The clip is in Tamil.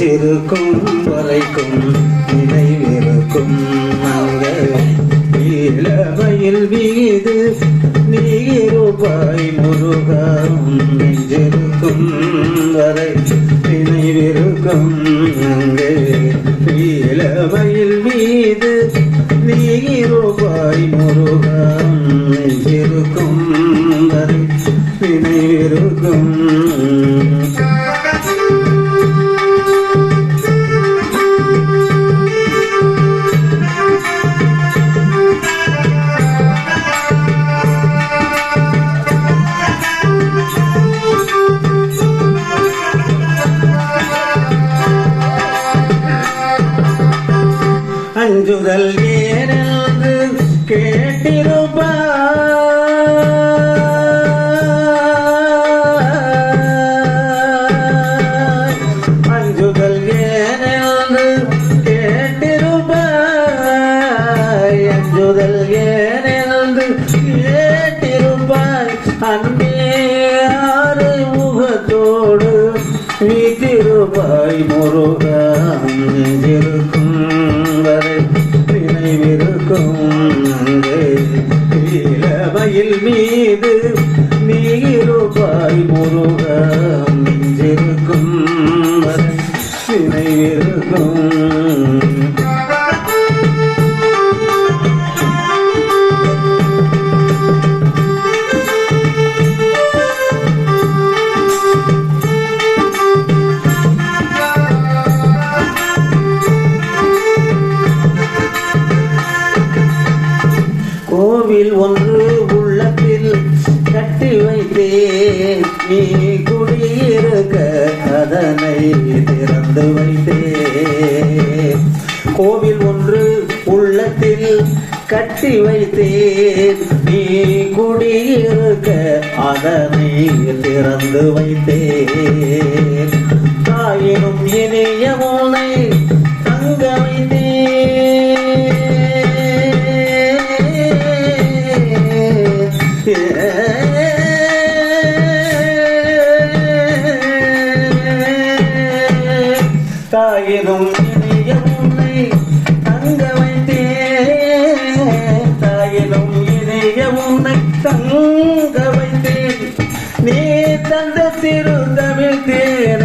நெஞ்சிருக்கும் வரைக்கும் நினைவிருக்கும் இளமையில் வீது நீருபாய் முருகம் நெஞ்சிருக்கும் வரை நினைவிருக்கும் இளமையில் மீது நீருபாய் முருகம் நெஞ்சிருக்கும் வரை நினைவிருக்கும் அஞ்சுதல் ஏனென்று கேட்டிருப்பா அஞ்சுதல் ஏனென்று கேட்டிருப்பாய் அஞ்சுதல் ஏனென்று கேட்டிருப்பாய் அன்பே ஆறு முகத்தோடு வீட்டிருப்பாய் முருகன் இருக்கும் நீருப்பாய் முருகன் நெஞ்சிருக்கும். வரை நினைவிருக்கும் கோவில் ஒன்று உள்ளத்தில் கட்டி வைத்தேன். நீ குடியிருக்க அதனை திறந்து வைத்தேன். கோவில் ஒன்று உள்ளத்தில் கட்டி வைத்தேன். நீ குடியிருக்க அதனை திறந்து வைத்தேன். தாயினும் இனிய உன்னை தாயினும் இனிய உன்னை தங்க வைத்தேன் தாயினும் இனிய உன்னை தங்க வைத்தேன் நீ தந்த திருந்தமிழ் தேனை